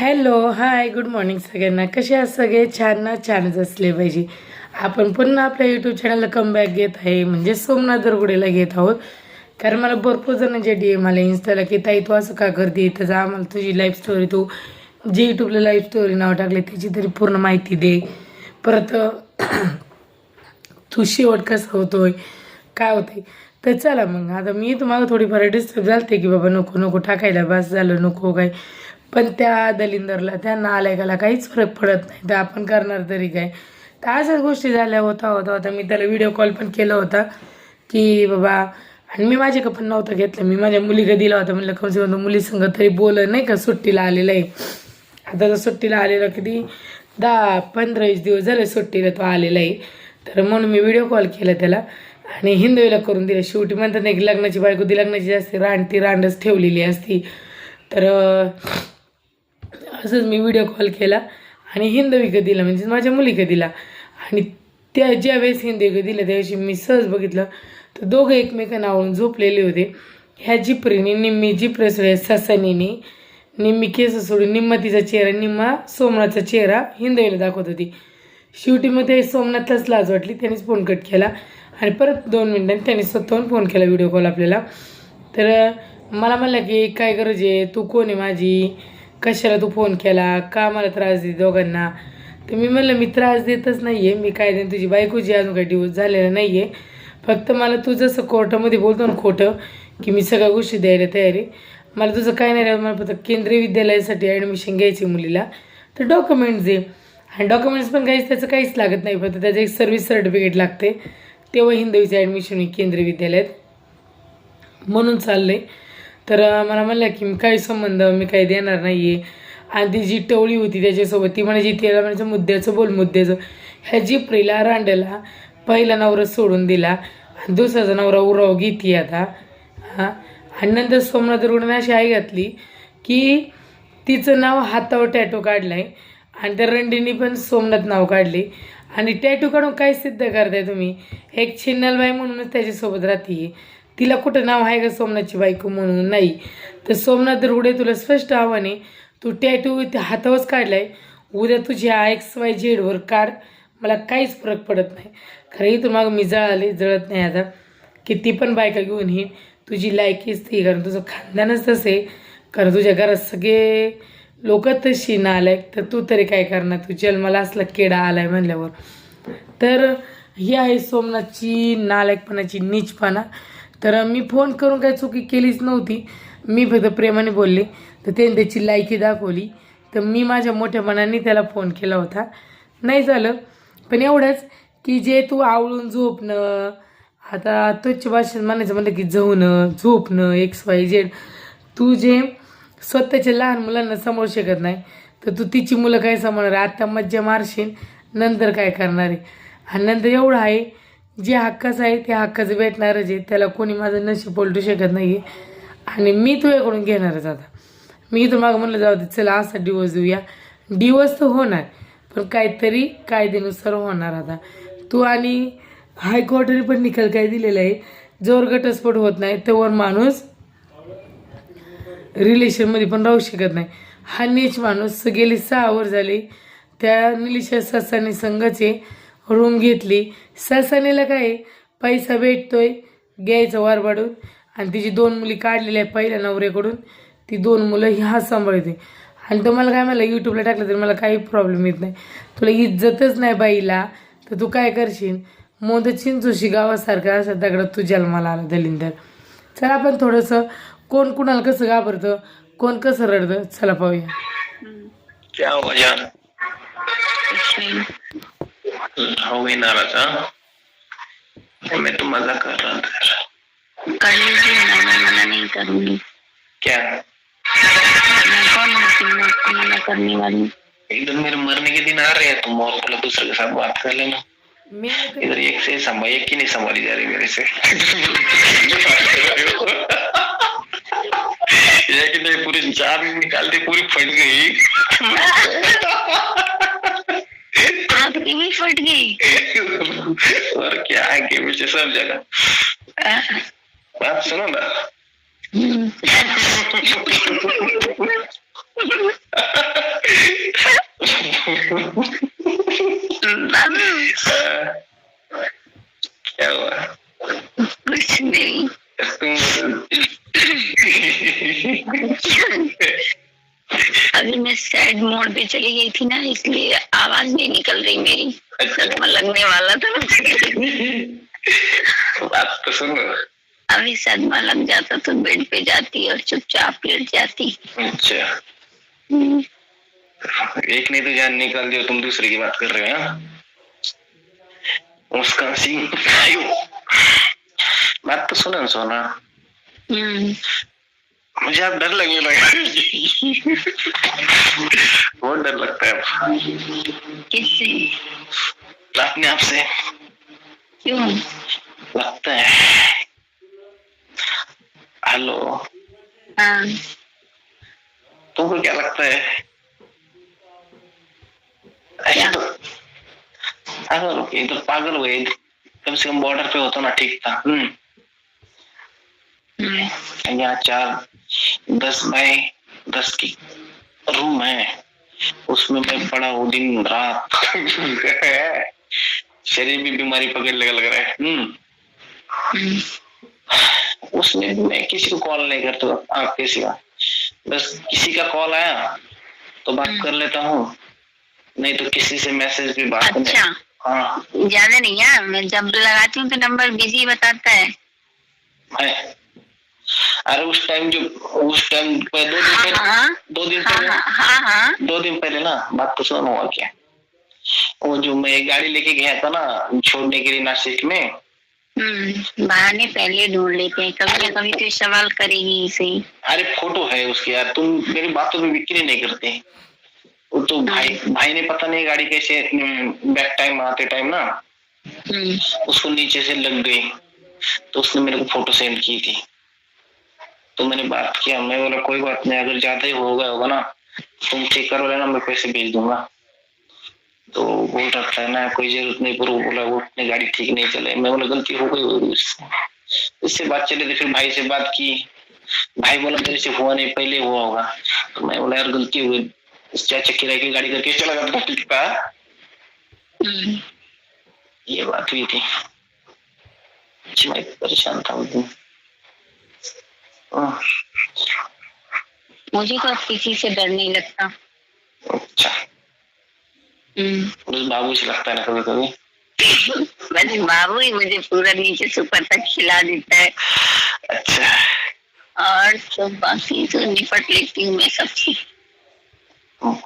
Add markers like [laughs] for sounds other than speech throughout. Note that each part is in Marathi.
हॅलो हाय गुड मॉर्निंग सगळ्यांना. कसे आहात सगळे? छान ना? छानच असले पाहिजे. आपण पुन्हा आपल्या यूट्यूब चॅनलला कमबॅक घेत आहे. म्हणजे सोमनाथ दरगुडेला घेत आहोत. कारण मला भरपूर जणांचे डी एम आले इन्स्टाला की ताई तू असं का करते? त्याचं आम्हाला तुझी लाईफ स्टोरी तू जे यूट्यूबला लाईफ स्टोरी नाव टाकले त्याची तरी पूर्ण माहिती दे. परत तू शेवट कसा होतोय? काय होतंय? तर चला मग. आता मी तुम्हाला थोडीफार डिस्टर्ब झालते की बाबा नको नको टाकायला बस झालं नको काय? पण त्या दलिंदरला त्या नालायकाला काहीच फरक पडत नाही. तर आपण करणार तरी काय? तर अशाच गोष्टी झाल्या होता होता होता. मी त्याला व्हिडिओ कॉल पण केला होता की बाबा आणि मी माझे पण नव्हतं घेतलं. मी माझ्या मुलीकडे दिला होता. म्हणलं कमसे कम मुलीसंग तरी बोल नाही का? सुट्टीला आलेलं आहे. आता तर सुट्टीला आलेला किती? दहा पंधरा वीस दिवस झाले सुट्टीला तो आलेला आहे. तर म्हणून मी व्हिडिओ कॉल केला त्याला. आणि हिंदवीला करून दिलं. शेवटी म्हणतात नाही की लग्नाची बायको ती लग्नाची असते रांड ती रांडच ठेवलेली असती. तर असंच मी व्हिडिओ कॉल केला आणि हिंदवीक दिला म्हणजे माझ्या मुलीकं दिला. आणि त्या ज्या वेळेस हिंदवीक दिलं त्याविषयी मी सहज बघितलं. तर दोघं एकमेकांना आवळून झोपलेले होते. ह्या जिपरीने निम्मी जिपर ससनीने निम्मी केस सोडून निम्मा तिचा चेहरा निम्मा सोमनाथचा चेहरा हिंदवीला दाखवत होती. शेवटी मग ते सोमनाथलाच लाज वाटली त्यानेच फोन कट केला. आणि परत दोन मिनिटांनी त्यांनी स्वतःहून फोन केला व्हिडिओ कॉल आपल्याला. तर मला म्हणलं की काय गरज आहे? तू कोण आहे माझी? कशाला तू फोन केला? का मला त्रास दे दोघांना? तर मी म्हणलं मी त्रास देतच नाही आहे मी काय देईन तुझी बायकोची अजून काही डिवोर्स झालेला नाही आहे फक्त मला तू जसं कोर्टामध्ये बोलतो ना खोटं की मी सगळ्या गोष्टी द्यायला तयार आहे. मला तुझं काय नाही राहत मला फक्त केंद्रीय विद्यालयासाठी ॲडमिशन घ्यायची मुलीला. तर डॉक्युमेंट्स दे. आणि डॉक्युमेंट्स पण काहीच त्याचं काहीच लागत नाही. फक्त त्याचं एक सर्व्हिस सर्टिफिकेट लागते. तेव्हा हिंदवीचं ॲडमिशन होईल केंद्रीय विद्यालयात. म्हणून चाललं आहे तर मला म्हणलं की काही संबंध मी काही देणार नाही आहे आणि ती जी टवळी होती त्याच्यासोबत ती म्हणायची तिला म्हणायचं मुद्द्याचं बोल मुद्द्याचं. ह्या जिपरीला रांड्याला पहिला नवरा सोडून दिला आणि दुसऱ्याचा नवरा उराव घेते आता हां. आणि नंतर सोमनाथ रुग्णाने अशी आई घातली की तिचं नाव हातावर टॅटो काढलं आहे आणि त्या रंडीनी पण सोमनाथ नाव काढले. आणि टॅटू काढून काय सिद्ध करताय तुम्ही? एक छिन्नलबाई म्हणूनच त्याच्यासोबत राहते तिला कुठं नाव आहे का सोमनाथची बायको म्हणून? नाही. तर सोमनाथ दरगुडे तुला स्पष्ट आव्हाने तू टॅटू हातावरच काढलाय. उद्या तुझ्या एक्स वाय झेडवर काढ. मला काहीच फरक पडत नाही. खरंही तू मग मी जळाले जळत नाही आता. की ती पण बायका घेऊन ही तुझी लायकीच ती कारण तुझं खानदानच तसे. कारण तुझ्या घरात सगळे लोक तशी नालायक. तर तू तरी काय करणार? तू जन्माला असला केडा आलाय म्हणल्यावर. तर ही आहे सोमनाथची नालायकपणाची नीचपणा. तर मी फोन करून काही चुकी केलीच नव्हती. मी फक्त प्रेमाने बोलले. तर त्याने त्याची लायकी दाखवली. तर मी माझ्या मोठ्या मनाने त्याला फोन केला होता. नाही झालं. पण एवढंच की जे तू आवळून झोपणं आता तुच्छ भाषेत म्हणायचं म्हणलं की जवणं झोपणं एक्स वाय झेड तू जे स्वतःच्या लहान मुलांना समोर शकत नाही तर तू तिची मुलं काय सांभाळणार? आता मज्जा मारशील नंतर काय करणार आहे? आणि नंतर एवढं आहे जे हक्काचं आहे ते हक्काचं भेटणारच आहे. त्याला कोणी माझं नशीब पलटू शकत नाही आहे आणि मी तुझ्याकडून घेणारच आता. मी इथं मागं म्हणलं जाऊ दे चला असा डिवोर्स देऊया. डिवोर्स तर होणार पण काहीतरी कायद्यानुसार होणार आता. तू आणि हायकोर्टाने पण निकाल काय दिलेला आहे. जोर घटस्फोट होत नाही तेव्हा माणूस रिलेशनमध्ये पण राहू शकत नाही. हा नीच माणूस गेली सहा वर झाली. त्या निलिशा ससाने संघाचे रूम घेतली. ससानेला काय आहे? पैसा भेटतोय. घ्यायचा वारवाडून आणि तिची दोन मुली काढलेल्या आहे पहिल्या नवऱ्याकडून. ती दोन मुलं ह्या सांभाळते. आणि तुम्हाला काय मला यूट्यूबला टाकलं तरी मला काही प्रॉब्लेम येत नाही. तुला इज्जतच नाही बाईला. तर तू काय करशील? मोद चिंचोशी गावासारखं अशा दगडात तू जन्माला आला दलिंदर. चला आपण थोडंसं कोण कुणाला कसं घाबरतं कोण कसं रडतं चला पाहूया. हो गई नाराज़ हाँ मैं तो मज़ा कर रहा था कर लीजिए ना मैं मना नहीं करूँगी। क्या? मैं कौन हूँ आपको मना करने वाली इधर मेरे मरने के दिन आ रहे हैं तुम और बोले दूसरे के साथ बात कर लेना। इधर एक से संभाल एक ही नहीं संभाली जा रही मेरे से। ये कि नहीं पूरी जान निकाल दी पूरी फट गई। [laughs] आपकी भी फट गई और क्या आगे पीछे सब जगह बात सुनो ना. क्या हुआ? कुछ नहीं. अभी मैं सैड मोड पे चली गई थी ना इसलिए आवाज़ नहीं निकल रही मेरी। सदमा लगने वाला था। बात तो सुनो अभी सदमा लग जाता तो बेड पे जाती और चुपचाप लेट जाती। अच्छा। हम्म, एक ने तो जान निकाल दिया तुम दूसरे की बात कर रहे हो हाँ? मुस्कान सिंह बात तो सुनो सोना। हम्म, मुझे अब डर लगने लगा। बहुत डर लगता है। किससे? अपने आप से। क्यों? लगता है। हेलो। हाँ। तुमको क्या लगता है? ऐसे क्या? तो अगर इधर पागल हुए कम से कम बॉर्डर पे होता ना ठीक था। हम्म। हम्म, यहाँ चार दस बाय दस की रूम है। उसमें मैं पड़ा हूँ दिन रात। शरीर भी बीमारी पकड़ लगा लग रहा है। हम्म। हम्म, उसमें भी मैं किसी को कॉल नहीं करता आपके सिवा बस किसी का कॉल आया तो बात कर लेता हूँ। नहीं तो किसी से मैसेज भी बात नहीं अच्छा। हाँ। ज़्यादा नहीं यार मैं जब लगाती हूँ तो नंबर बिज़ी बताता है। मैं अरे उस टाइम जो उस टाइम दो दिन पहले हाँ दो दिन हाँ पहले हाँ हाँ हाँ। दो दिन पहले ना बात तो सुनो हुआ क्या। वो जो मैं गाड़ी लेके गया था ना छोड़ने के लिए नासिक में। हम्म, बहाने पहले ढूंढ लेते हैं कभी ना कभी तो सवाल करेगी इसे। अरे फ़ोटो है उसके यार तुम मेरी बातों में बिक्री नहीं करते। वो तो भाई भाई ने पता नहीं गाड़ी कैसे बैक टाइम आते टाइम ना हम्म, उसको नीचे से लग गई तो उसने मेरे को फ़ोटो सेंड की थी। तो मैंने बात किया मैं बोला कोई बात नहीं अगर ज़्यादा ही हो गया होगा ना तुम ठीक करो लेना मैं पैसे भेज दूँगा। तो बोल रहा था ना कोई ज़रूरत नहीं पर वो बोला वो अपनी गाड़ी ठीक नहीं चले मैं बोला गलती हो गई होगी उससे। इससे बात चली तो फिर भाई से बात की। भाई बोला मेरे से हुआ नहीं पहले हुआ होगा। तो मैं बोला यार गलती हुई चक्की रह के गाड़ी करके चला गया ठीक था हम्म, ये बात हुई थी। मैं परेशान था उस दिन। मुझे तो अब किसी से डर नहीं लगता। अच्छा। हम्म, बाबू से लगता है कभी कभी। [laughs] बस बाबू ही मुझे पूरा नीचे से ऊपर तक खिला देता है। अच्छा। और तो बाकी तो निपट लेती हूँ मैं सबसे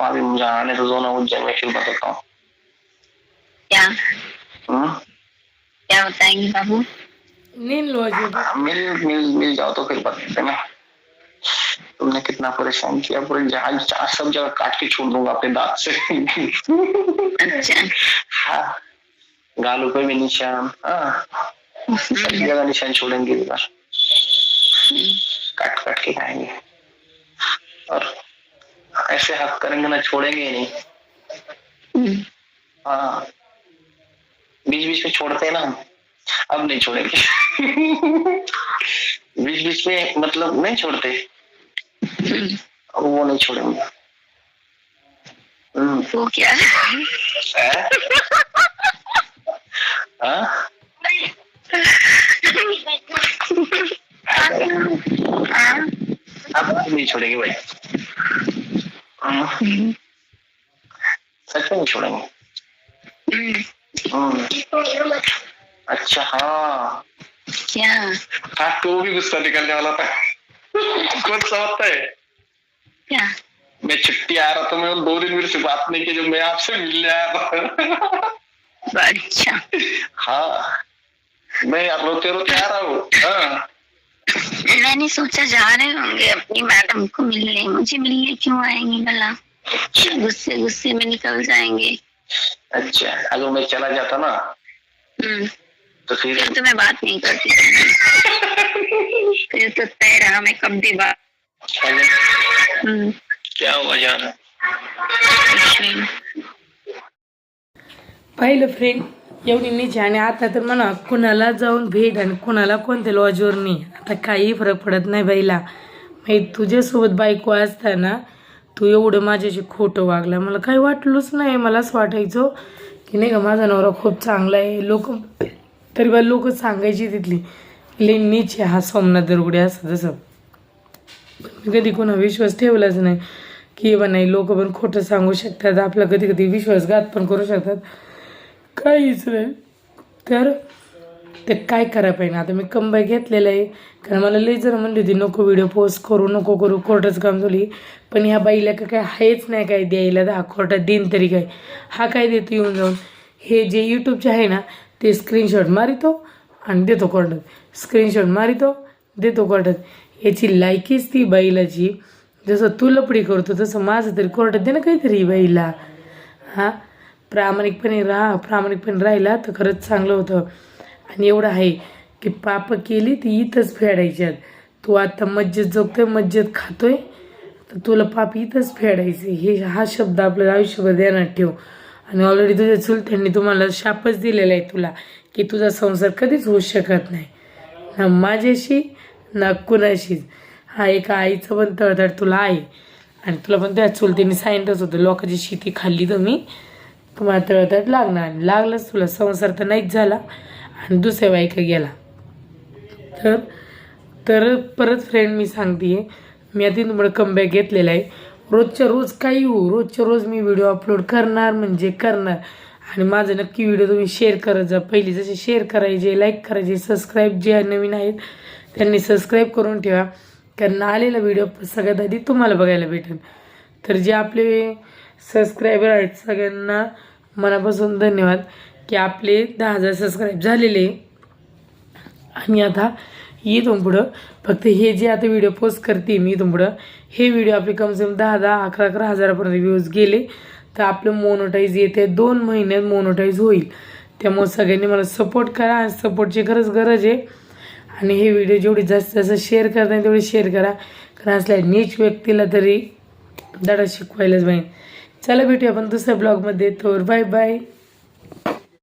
अभी मुझे आने तो दो ना उज्जैन में फिर बताता हूँ क्या? हम्म? क्या बताएँगे बाबू? नींद लो अजय मिल मिल मिल जाओ तो फिर बता देना तुमने कितना परेशान किया पूरे जहाज़ जहाँ सब जगह काट के छोड़ दूँगा अपने दांत से। अच्छा। हाँ गालों पे भी निशान। हाँ सब जगह निशान छोड़ेंगे इधर काट काट के खाएँगे। और ऐसे हाथ करेंगे ना छोड़ेंगे नहीं। हम्म, हाँ बीच बीच में छोड़ते हैं ना हम। अब नहीं छोड़ेंगे। बीच बीच में मतलब नहीं छोड़ते। वो नहीं छोड़ेंगे हम्म, वो क्या? है? हाँ? हाँ, नहीं छोड़ेंगे भाई। हम्म, सच में नहीं छोड़ेंगे। हम्म, हम्म, अच्छा हाँ। क्या? हाँ तो भी गुस्सा निकलने वाला था। कौन समझता है? क्या? मैं छुट्टी आ रहा था मैं दो दिन मेरे से बात नहीं की जो मैं आपसे मिलने आया था। अच्छा। हाँ मैं रोते रोते आ रहा हूँ। हाँ। मैंने सोचा जा रहे होंगे अपनी मैडम को मिलने। मुझे मिलने क्यों आएँगे भला? गुस्से गुस्से में निकल जाएँगे। अच्छा अगर मैं चला जाता ना हम्म, तो फिर फिर तो मैं बात नहीं करती। फिर तो तय रहा मैं कब भी बात पहले हम्म, क्या हुआ जान। पाहिलं फ्रेंड एवढी नीचे आणि आता तर म्हणा कुणाला जाऊन भेट आणि कुणाला कोणत्या लॉजवर नाही. आता काही फरक पडत नाही बाईला. माहीत तुझ्यासोबत बायको असताना तू एवढं माझ्याशी खोटं वागला. मला काही वाटलंच नाही मला असं वाटायचं की नाही का माझा नवरा खूप चांगला आहे. लोक तरी बा लोक सांगायची तिथली लेणीचे हा सोमनाथ दरगुडे असं तसं. मी कधी कोणा विश्वास ठेवलाच नाही. की बा नाही लोक पण खोटं सांगू शकतात आपला कधी कधी विश्वासघात पण करू शकतात. काहीच नाही. तर ते काय करा पाहिजे? आता मी कंबाई घेतलेलं आहे. कारण मला लई जर म्हणली होती नको व्हिडिओ पोस्ट करू नको करू कोर्टच काम झाली पण ह्या बाईला का काय आहेच नाही काय द्यायला दहा कोर्टात देईन तरी काय. हा काय देतो येऊन जाऊन? हे जे यूट्यूबचे आहे ना ते स्क्रीनशॉट मारितो आणि देतो कोर्टात स्क्रीनशॉट मारितो देतो कोर्टात याची लायकीच ती बाईलाची जसं तू लपडी करतो तसं माझं तरी कोर्टात दे ना काहीतरी बाईला हां? प्रामाणिकपणे राहा प्रामाणिकपणे राहिला तर खरंच चांगलं होतं. आणि एवढं आहे की पाप केली ती इथंच फेडायच्यात. तू आता मस्जिद जगतोय मज्जेत खातोय. तर तुला पाप इथंच फेडायचे. हे हा शब्द आपल्याला आयुष्यभर ध्यानात ठेव. आणि ऑलरेडी तुझ्या चुलत्यांनी तुम्हाला शापच दिलेला आहे तुला की तुझा संसार कधीच होऊ शकत नाही. ना माझ्याशी ना कुणाशीच. हा एका आईचं पण तळतळ तुला आहे. आणि तुला पण त्या चुलतीने सांगितलंच होतं लोकांची शेती खाल्ली तुम्ही. तुम्हाला तळतळ लागणार आणि लागलंच तुला. संसार तर नाहीच झाला आणि दुसऱ्या बाईका गेला. तर तर परत फ्रेंड मी सांगते मी आधी तुम्हाला कमबॅक घेतलेला आहे. रोजच्या रोज काही हो रोजच्या रोज मी व्हिडिओ अपलोड करणार म्हणजे करणार. आणि माझं नक्की व्हिडिओ तुम्ही शेअर करत जा पहिली जसे शेअर करायचे लाईक करायचे सबस्क्राईब जे नवीन आहेत त्यांनी सबस्क्राईब करून ठेवा. कारण आलेला व्हिडिओ सगळ्यात आधी तुम्हाला बघायला भेटेल. तर जे आपले सबस्क्रायबर आहेत सगळ्यांना मनापासून धन्यवाद. की आपले दहा हजार सबस्क्राईब झालेले. आणि आता इथून पुढं फक्त हे जे आता व्हिडिओ पोस्ट करते मी इथून पुढं हे व्हिडिओ आपले कमसे कम दहा दहा अकरा अकरा हजारापर्यंत व्ह्यूज गेले. तर आपलं मोनोटाईज येते दोन महिन्यात मोनोटाईज होईल. त्यामुळे सगळ्यांनी मला सपोर्ट करा आणि सपोर्टची खरंच गरज आहे. आणि हे व्हिडिओ जेवढी जास्त जास्त शेअर करता तेवढे शेअर करा. कारण असल्या नीच व्यक्तीला तरी धडा शिकवायलाच पाहिजे. चला भेटूया आपण दुसऱ्या ब्लॉगमध्ये तर बाय बाय